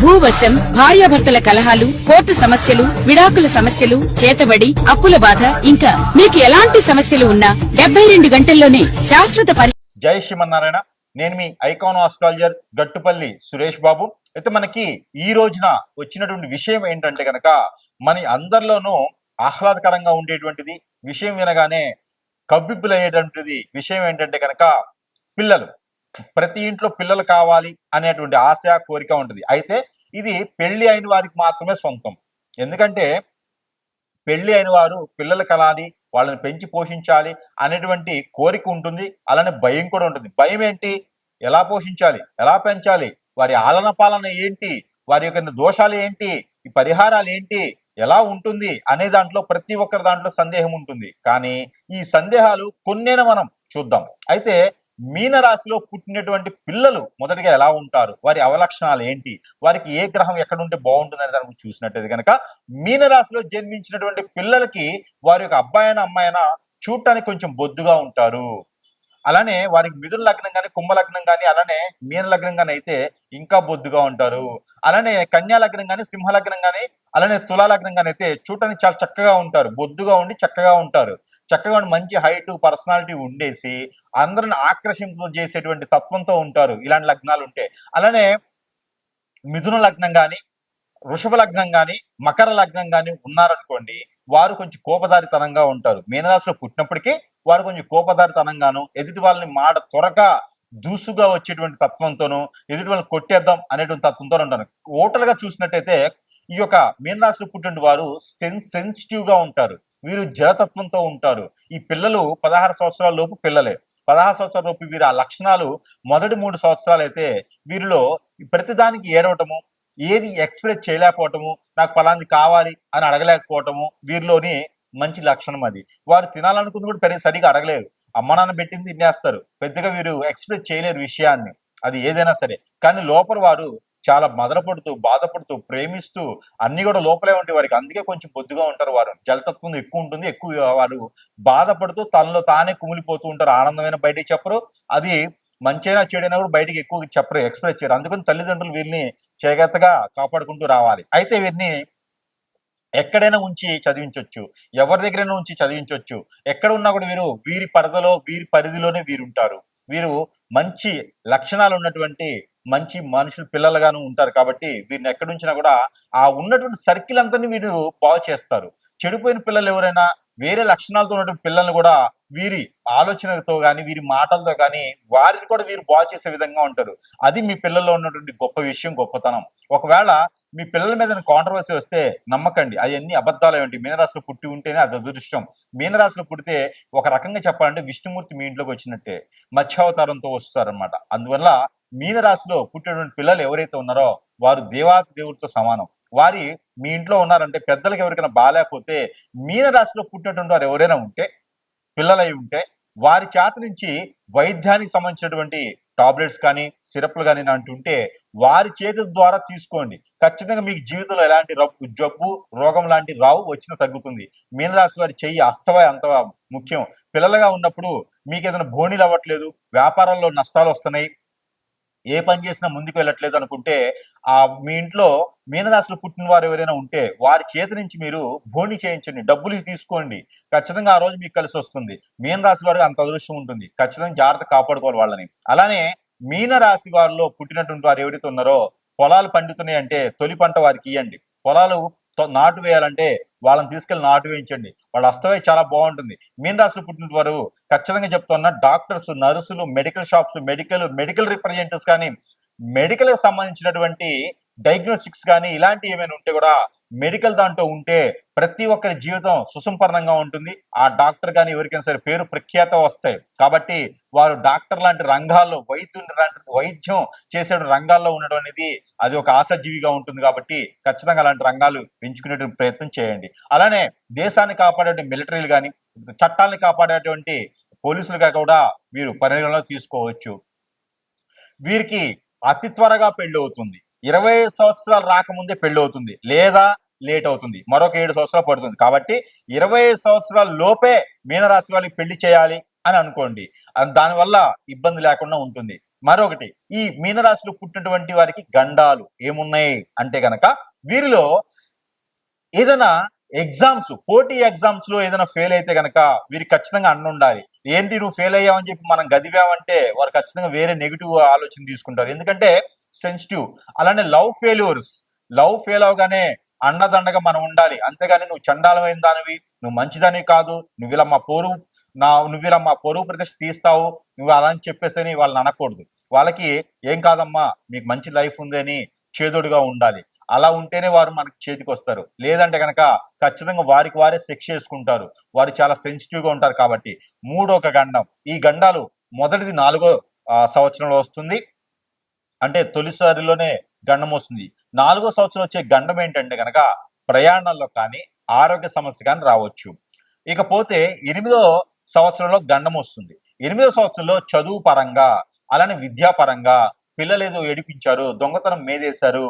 భూవశం భార్యాభర్తల కలహాలు కోర్టు సమస్యలు విడాకుల సమస్యలు చేతబడి అప్పుల బాధ ఇంకా మీకు ఎలాంటి సమస్యలు ఉన్నా డెబ్బై రెండు గంటల్లోనే శాశ్వత జై శ్రీమన్నారాయణ. నేను మీ ఐకాన్ ఆస్ట్రాలజర్ గట్టుపల్లి సురేష్ బాబు. అయితే మనకి ఈ రోజున వచ్చినటువంటి విషయం ఏంటంటే కనుక మన అందరిలోనూ ఆహ్లాదకరంగా ఉండేటువంటిది విషయం వినగానే కబ్బిబ్బులయ్యేటువంటిది విషయం ఏంటంటే గనక పిల్లలు. ప్రతి ఇంట్లో పిల్లలు కావాలి అనేటువంటి ఆశ కోరిక ఉంటుంది. అయితే ఇది పెళ్ళి అయిన వారికి మాత్రమే సొంతం. ఎందుకంటే పెళ్ళి అయిన వారు పిల్లలు కలాలి వాళ్ళని పెంచి పోషించాలి అనేటువంటి కోరిక ఉంటుంది అలానే భయం కూడా ఉంటుంది. భయం ఏంటి? ఎలా పోషించాలి? ఎలా పెంచాలి? వారి ఆలన పాలన ఏంటి? వారి యొక్క దోషాలు ఏంటి? ఈ పరిహారాలు ఏంటి? ఎలా ఉంటుంది? అనే దాంట్లో ప్రతి ఒక్కరి దాంట్లో సందేహం ఉంటుంది. కానీ ఈ సందేహాలు కొన్నేన మనం చూద్దాం. అయితే మీనరాశిలో పుట్టినటువంటి పిల్లలు మొదటిగా ఎలా ఉంటారు? వారి అవలక్షణాలు ఏంటి? వారికి ఏ గ్రహం ఎక్కడ ఉంటే బాగుంటుందని దానికి చూసినట్టయితే కనుక మీనరాశిలో జన్మించినటువంటి పిల్లలకి వారి యొక్క అబ్బాయినా అమ్మాయినా చూడటానికి కొంచెం బొద్దుగా ఉంటారు. అలానే వారికి మిథున లగ్నం కానీ కుంభ లగ్నం కానీ అలానే మీన లగ్నం కానీ అయితే ఇంకా బొద్దుగా ఉంటారు. అలానే కన్యా లగ్నం కానీ సింహ లగ్నం కానీ అలానే తులా లగ్నం కానీ అయితే చూడటానికి చాలా చక్కగా ఉంటారు. బొద్దుగా ఉండి చక్కగా ఉంటారు. చక్కగా ఉండి మంచి హైట్ పర్సనాలిటీ ఉండేసి అందరిని ఆకర్షింపు చేసేటువంటి తత్వంతో ఉంటారు ఇలాంటి లగ్నాలు ఉంటే. అలానే మిథున లగ్నం కానీ వృషభ లగ్నం కానీ మకర లగ్నం కానీ ఉన్నారనుకోండి వారు కొంచెం కోపదారితనంగా ఉంటారు. మీనరాశిలో పుట్టినప్పటికీ వారు కొంచెం కోపదారితనంగాను ఎదుటి వాళ్ళని మాట త్వరగా దూసుగా వచ్చేటువంటి తత్వంతోనూ ఎదుటి వాళ్ళని కొట్టేద్దాం అనేటువంటి తత్వంతో ఉంటాను ఓటలుగా చూసినట్టయితే ఈ యొక్క మీనరాశిలో పుట్టిన వారు సెన్ సెన్సిటివ్గా ఉంటారు. వీరు జలతత్వంతో ఉంటారు. ఈ పిల్లలు పదహారు సంవత్సరాల లోపు పిల్లలే. పదహారు సంవత్సరాల లోపు వీరు ఆ లక్షణాలు మొదటి మూడు సంవత్సరాలు అయితే వీరిలో ప్రతిదానికి ఏడవటము ఏది ఎక్స్ప్రెస్ చేయలేకపోవటము నాకు ఫలాంది కావాలి అని అడగలేకపోవటము వీరిలోని మంచి లక్షణం అది. వారు తినాలనుకుంది కూడా పెరిగి సరిగా అడగలేరు. అమ్మ నాన్న పెట్టింది తినేస్తారు. పెద్దగా వీరు ఎక్స్ప్రెస్ చేయలేరు విషయాన్ని. అది ఏదైనా సరే. కానీ లోపల వారు చాలా మదనపడుతూ బాధపడుతూ ప్రేమిస్తూ అన్ని కూడా లోపలే ఉంటే వారికి అందుకే కొంచెం బొద్దుగా ఉంటారు వారు. జలతత్వం ఎక్కువ ఉంటుంది. ఎక్కువ వారు బాధపడుతూ తనలో తానే కుమిలిపోతూ ఉంటారు. ఆనందమైన బయటికి చెప్పరు. అది మంచైనా చెడైనా కూడా బయటికి ఎక్కువ చెప్పరు. ఎక్స్ప్రెస్ చేయరు. అందుకని తల్లిదండ్రులు వీరిని చేగత్తగా కాపాడుకుంటూ రావాలి. అయితే వీరిని ఎక్కడైనా ఉంచి చదివించవచ్చు ఎవరి దగ్గరైనా ఉంచి చదివించవచ్చు ఎక్కడ ఉన్నా కూడా వీరు వీరి పరదలో వీరి పరిధిలోనే వీరుంటారు వీరు మంచి లక్షణాలు ఉన్నటువంటి మంచి మనుషులు పిల్లలుగాను ఉంటారు కాబట్టి వీరిని ఎక్కడుంచినా కూడా ఆ ఉన్నటువంటి సర్కిల్ అంతా వీరు బాగు చేస్తారు. చెడిపోయిన పిల్లలు ఎవరైనా వేరే లక్షణాలతో ఉన్నటువంటి పిల్లల్ని కూడా వీరి ఆలోచనతో కానీ వీరి మాటలతో కానీ వారిని కూడా వీరు బాగు చేసే విధంగా ఉంటారు. అది మీ పిల్లల్లో ఉన్నటువంటి గొప్ప విషయం గొప్పతనం. ఒకవేళ మీ పిల్లల మీద కాంట్రవర్సీ వస్తే నమ్మకండి. అవన్నీ అబద్ధాలు ఏమిటి? మీనరాశిలో పుట్టి ఉంటేనే అది అదృష్టం. మీనరాశిలో పుడితే ఒక రకంగా చెప్పాలంటే విష్ణుమూర్తి మీ ఇంట్లోకి వచ్చినట్టే. మత్స్యావతారంతో వస్తారనమాట అందువల్ల మీనరాశిలో పుట్టినటువంటి పిల్లలు ఎవరైతే ఉన్నారో వారు దేవాతి దేవుడితో సమానం. వారి మీ ఇంట్లో ఉన్నారంటే పెద్దలకు ఎవరికైనా బాగాలేకపోతే మీన రాశిలో పుట్టినటువంటి వారు ఎవరైనా ఉంటే పిల్లలై ఉంటే వారి చేత నుంచి వైద్యానికి సంబంధించినటువంటి టాబ్లెట్స్ కానీ సిరప్లు కానీ అంటుంటే ఉంటే వారి చేతి ద్వారా తీసుకోండి. ఖచ్చితంగా మీకు జీవితంలో ఎలాంటి రబ్బు జబ్బు రోగం లాంటి రావు వచ్చిన తగ్గుతుంది. మీనరాశి వారి చెయ్యి అస్తవై అంత ముఖ్యం. పిల్లలుగా ఉన్నప్పుడు మీకు ఏదైనా బోనీలు అవ్వట్లేదు వ్యాపారాల్లో నష్టాలు వస్తున్నాయి ఏ పని చేసినా ముందుకు వెళ్ళట్లేదు అనుకుంటే ఆ మీ ఇంట్లో మీనరాశిలో పుట్టిన వారు ఎవరైనా ఉంటే వారి చేతి నుంచి మీరు భోని చేయించండి డబ్బులు తీసుకోండి. ఖచ్చితంగా ఆ రోజు మీకు కలిసి వస్తుంది. మీన రాశి వారికి అంత అదృష్టం ఉంటుంది. ఖచ్చితంగా జాగ్రత్త కాపాడుకోవాలి వాళ్ళని. అలానే మీనరాశి వారిలో పుట్టినటువంటి వారు ఎవరైతే ఉన్నారో పొలాలు పండుతున్నాయి అంటే తొలి పంట వారికి ఇవ్వండి పొలాలు నాటు వేయాలంటే వాళ్ళని తీసుకెళ్ళి నాటు వేయించండి. వాళ్ళ అస్తవై చాలా బాగుంటుంది. మీన రాశులు పుట్టిన వారు ఖచ్చితంగా చెప్తున్నా డాక్టర్స్ నర్సులు medical shops medical medical representatives కానీ మెడికల్కి సంబంధించినటువంటి డయాగ్నోస్టిక్స్ కానీ ఇలాంటివి ఏమైనా ఉంటే కూడా మెడికల్ దాంట్లో ఉంటే ప్రతి ఒక్కరి జీవితం సుసంపన్నంగా ఉంటుంది. ఆ డాక్టర్ కానీ ఎవరికైనా సరే పేరు ప్రఖ్యాత వస్తాయి. కాబట్టి వారు డాక్టర్ లాంటి రంగాల్లో వైద్యుని లాంటి వైద్యం చేసే రంగాల్లో ఉండడం అనేది అది ఒక ఆశాజీవిగా ఉంటుంది కాబట్టి ఖచ్చితంగా అలాంటి రంగాలు పెంచుకునేటువంటి ప్రయత్నం చేయండి. అలానే దేశాన్ని కాపాడే మిలిటరీలు కానీ చట్టాలను కాపాడేటువంటి పోలీసులుగా కూడా మీరు పరిగణలో తీసుకోవచ్చు. వీరికి అతి త్వరగా పెళ్ళి అవుతుంది. ఇరవై ఐదు సంవత్సరాలు రాకముందే పెళ్ళి అవుతుంది లేదా లేట్ అవుతుంది. మరొక ఏడు సంవత్సరాలు పడుతుంది. కాబట్టి ఇరవై ఐదు సంవత్సరాల లోపే మీనరాశి వాళ్ళకి పెళ్ళి చేయాలి అని అనుకోండి. దానివల్ల ఇబ్బంది లేకుండా ఉంటుంది. మరొకటి ఈ మీనరాశిలో పుట్టినటువంటి వారికి గండాలు ఏమున్నాయి అంటే గనక వీరిలో ఏదైనా ఎగ్జామ్స్ పోటీ ఎగ్జామ్స్లో ఏదైనా ఫెయిల్ అయితే గనక వీరికి ఖచ్చితంగా అన్న ఉండాలి. ఏంటి నువ్వు ఫెయిల్ అయ్యావని చెప్పి మనం గదివామంటే వారు ఖచ్చితంగా వేరే నెగిటివ్ ఆలోచన తీసుకుంటారు. ఎందుకంటే సెన్సిటివ్ అలానే లవ్ ఫెయిల్యూర్స్ లవ్ ఫెయిల్ అవగానే అండదండగా మనం ఉండాలి. అంతేగాని నువ్వు చండాలమైన దానివి నువ్వు మంచిదానివి కాదు నువ్వు ఇలా మా పోరు నా నువ్వు ఇలా మా పొరుగు ప్రతిష్ట తీస్తావు నువ్వు అలా అని చెప్పేసి వాళ్ళని అనకూడదు. వాళ్ళకి ఏం కాదమ్మా మీకు మంచి లైఫ్ ఉంది అని చేదోడుగా ఉండాలి. అలా ఉంటేనే వారు మనకు చేతికి వస్తారు. లేదంటే కనుక ఖచ్చితంగా వారికి వారే సెక్స్ చేసుకుంటారు. వారు చాలా సెన్సిటివ్గా ఉంటారు కాబట్టి. మూడొక గండం. ఈ గండాలు మొదటిది నాలుగో సంవత్సరంలో వస్తుంది. అంటే తొలిసారిలోనే గండం వస్తుంది. నాలుగో సంవత్సరం వచ్చే గండం ఏంటంటే కనుక ప్రయాణాల్లో కానీ ఆరోగ్య సమస్య కానీ రావచ్చు. ఇకపోతే ఎనిమిదో సంవత్సరంలో గండం వస్తుంది. ఎనిమిదో సంవత్సరంలో చదువు పరంగా అలానే విద్యాపరంగా పిల్లలు ఏదో ఏడిపించారు దొంగతనం మేదేశారు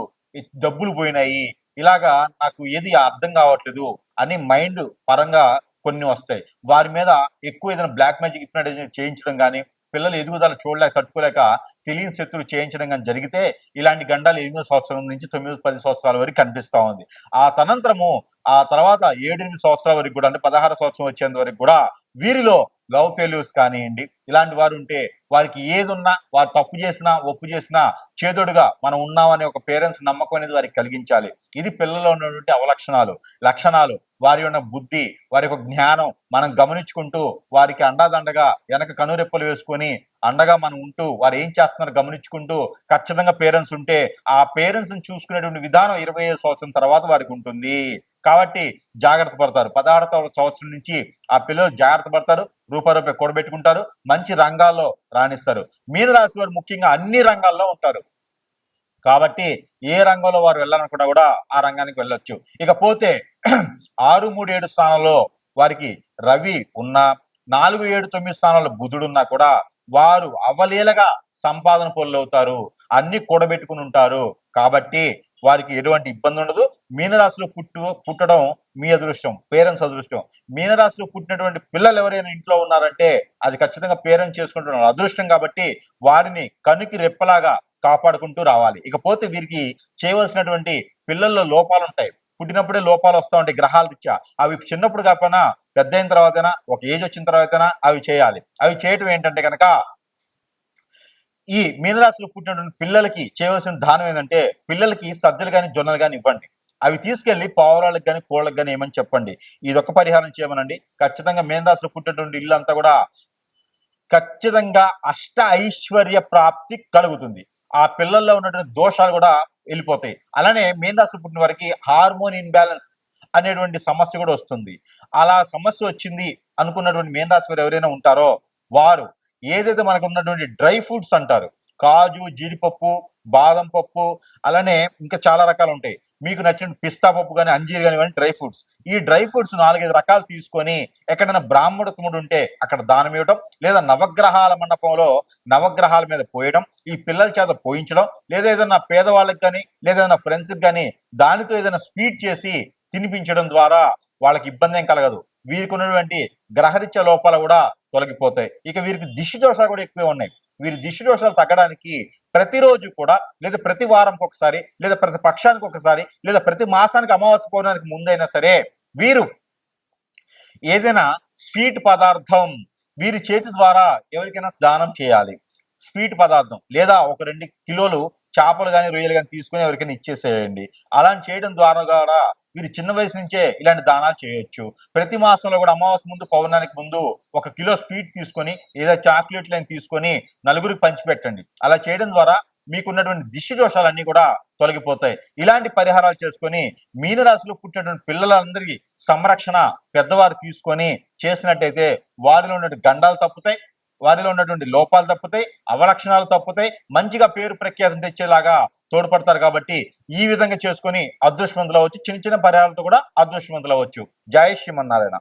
డబ్బులు పోయినాయి ఇలాగా నాకు ఏది అర్థం కావట్లేదు అని మైండ్ పరంగా కొన్ని వస్తాయి. వారి మీద ఎక్కువ ఏదైనా బ్లాక్ మ్యాజిక్ హిప్నటైజేషన్ చేయించడం కానీ పిల్లలు ఎదుగుదల చూడలేక తట్టుకోలేక తెలియని శత్రువు చేయించడం కానీ జరిగితే ఇలాంటి గండాలు ఎనిమిదో సంవత్సరం నుంచి తొమ్మిది పది సంవత్సరాల వరకు కనిపిస్తూ ఉంది. ఆ తనంతరము ఆ తర్వాత ఏడెనిమిది సంవత్సరాల వరకు కూడా అంటే పదహారు సంవత్సరం వచ్చేంత వరకు కూడా వీరిలో లవ్ ఫెయిల్యూర్స్ కానివ్వండి ఇలాంటి వారు ఉంటే వారికి ఏది ఉన్నా వారు తప్పు చేసినా ఒప్పు చేసినా చేదోడుగా మనం ఉన్నామనే ఒక పేరెంట్స్ నమ్మకం అనేది వారికి కలిగించాలి. ఇది పిల్లల్లో ఉన్నటువంటి అవలక్షణాలు. లక్షణాలు. వారి ఉన్న బుద్ధి వారి యొక్క జ్ఞానం మనం గమనించుకుంటూ వారికి అండాదండగా వెనక కనురెప్పలు వేసుకొని అండగా మనం ఉంటూ వారు ఏం చేస్తున్నారు గమనించుకుంటూ ఖచ్చితంగా పేరెంట్స్ ఉంటే ఆ పేరెంట్స్ని చూసుకునేటువంటి విధానం ఇరవై ఐదు సంవత్సరం తర్వాత వారికి ఉంటుంది. కాబట్టి జాగ్రత్త పడతారు. పదహారు సంవత్సరం నుంచి ఆ పిల్లలు జాగ్రత్త పడతారు. రూపాయి కూడబెట్టుకుంటారు మంచి రంగాల్లో రాణిస్తారు. మీన రాశి వారు ముఖ్యంగా అన్ని రంగాల్లో ఉంటారు. కాబట్టి ఏ రంగంలో వారు వెళ్ళాలనుకున్నా కూడా ఆ రంగానికి వెళ్ళొచ్చు. ఇకపోతే ఆరు మూడు ఏడు స్థానంలో వారికి రవి ఉన్నా నాలుగు ఏడు తొమ్మిది స్థానాల్లో బుధుడు ఉన్నా కూడా వారు అవలీలగా సంపాదన పనులు అవుతారు అన్ని కూడబెట్టుకుని ఉంటారు. కాబట్టి వారికి ఎటువంటి ఇబ్బంది ఉండదు. మీనరాశిలో పుట్టు పుట్టడం మీ అదృష్టం పేరెంట్స్ అదృష్టం. మీనరాశిలో పుట్టినటువంటి పిల్లలు ఎవరైనా ఇంట్లో ఉన్నారంటే అది ఖచ్చితంగా పేరెంట్స్ చేసుకుంటున్నారు. అదృష్టం కాబట్టి వారిని కనుకి రెప్పలాగా కాపాడుకుంటూ రావాలి. ఇకపోతే వీరికి చేయవలసినటువంటి పిల్లల్లో లోపాలు ఉంటాయి. పుట్టినప్పుడే లోపాలు వస్తూ ఉంటాయి గ్రహాల రీత్యా. అవి చిన్నప్పుడు కాకపోయినా పెద్ద అయిన తర్వాతైనా ఒక ఏజ్ వచ్చిన తర్వాతైనా అవి చేయాలి. అవి చేయటం ఏంటంటే కనుక ఈ మీనరాశిలో పుట్టినటువంటి పిల్లలకి చేయవలసిన దానం ఏంటంటే పిల్లలకి సజ్జలు కానీ జొన్నలు కానీ ఇవ్వండి. అవి తీసుకెళ్ళి పావురాలకు కానీ కోళ్ళకి కానీ ఏమని చెప్పండి. ఇది ఒక పరిహారం చేయమనండి. ఖచ్చితంగా మీనరాశిలో పుట్టినటువంటి ఇల్లు అంతా కూడా ఖచ్చితంగా అష్ట ఐశ్వర్య ప్రాప్తి కలుగుతుంది. ఆ పిల్లల్లో ఉన్నటువంటి దోషాలు కూడా వెళ్ళిపోతాయి. అలానే మీన పుట్టిన వారికి హార్మోన్ ఇన్బ్యాలెన్స్ అనేటువంటి సమస్య కూడా వస్తుంది. అలా సమస్య వచ్చింది అనుకున్నటువంటి మీనరాశి వారు ఎవరైనా ఉంటారో వారు ఏదైతే మనకు ఉన్నటువంటి డ్రై ఫ్రూట్స్ అంటారు కాజు జీడిపప్పు బాదం పప్పు అలానే ఇంకా చాలా రకాలు ఉంటాయి. మీకు నచ్చిన పిస్తా పప్పు కానీ అంజీర్ కానీ ఇవన్నీ డ్రై ఫ్రూట్స్. ఈ డ్రై ఫ్రూట్స్ నాలుగైదు రకాలు తీసుకొని ఎక్కడైనా బ్రాహ్మణత్ముడు ఉంటే అక్కడ దానం ఇవ్వడం లేదా నవగ్రహాల మండపంలో నవగ్రహాల మీద పోయడం ఈ పిల్లల చేత పోయించడం లేదా ఏదైనా పేదవాళ్ళకి కానీ లేదా ఏదైనా ఫ్రెండ్స్కి కానీ దానితో ఏదైనా స్వీట్ చేసి తినిపించడం ద్వారా వాళ్ళకి ఇబ్బంది ఏం కలగదు. వీరికి ఉన్నటువంటి గ్రహరీత్య లోపాలు కూడా తొలగిపోతాయి. ఇక వీరికి దిష్టి దోషాలు కూడా ఎక్కువే ఉన్నాయి. వీరి దిష్టి దోషాలు తగ్గడానికి ప్రతిరోజు కూడా లేదా ప్రతి వారంకి ఒకసారి లేదా ప్రతి పక్షానికి ఒకసారి లేదా ప్రతి మాసానికి అమావాస్య పౌర్ణానికి ముందైనా సరే వీరు ఏదైనా స్వీట్ పదార్థం వీరి చేతి ద్వారా ఎవరికైనా దానం చేయాలి. స్వీట్ పదార్థం లేదా ఒక రెండు కిలోలు చేపలు కానీ రొయ్యలు కానీ తీసుకొని ఎవరికైనా ఇచ్చేసేయండి. అలా చేయడం ద్వారా కూడా వీరు చిన్న వయసు నుంచే ఇలాంటి దానాలు చేయొచ్చు. ప్రతి మాసంలో కూడా అమావాస్య ముందు పౌర్ణానికి ముందు ఒక కిలో స్వీట్ తీసుకొని లేదా చాక్లెట్లు అని తీసుకొని నలుగురికి పంచిపెట్టండి. అలా చేయడం ద్వారా మీకున్నటువంటి దిష్టి దోషాలన్నీ కూడా తొలగిపోతాయి. ఇలాంటి పరిహారాలు చేసుకొని మీనరాశిలో పుట్టినటువంటి పిల్లలందరికీ సంరక్షణ పెద్దవారు తీసుకొని చేసినట్టయితే వారిలో ఉన్నటువంటి గండాలు తప్పుతాయి. వారిలో ఉన్నటువంటి లోపాలు తప్పుతాయి అవలక్షణాలు తప్పుతాయి మంచిగా పేరు ప్రఖ్యాతం తెచ్చేలాగా తోడ్పడతారు కాబట్టి ఈ విధంగా చేసుకుని అదృష్టవంతులు అవ్వచ్చు. చిన్న చిన్న పరిహారాలతో కూడా అదృష్టవంతులు అవ్వచ్చు. జయ శ్రీమన్నారాయణ.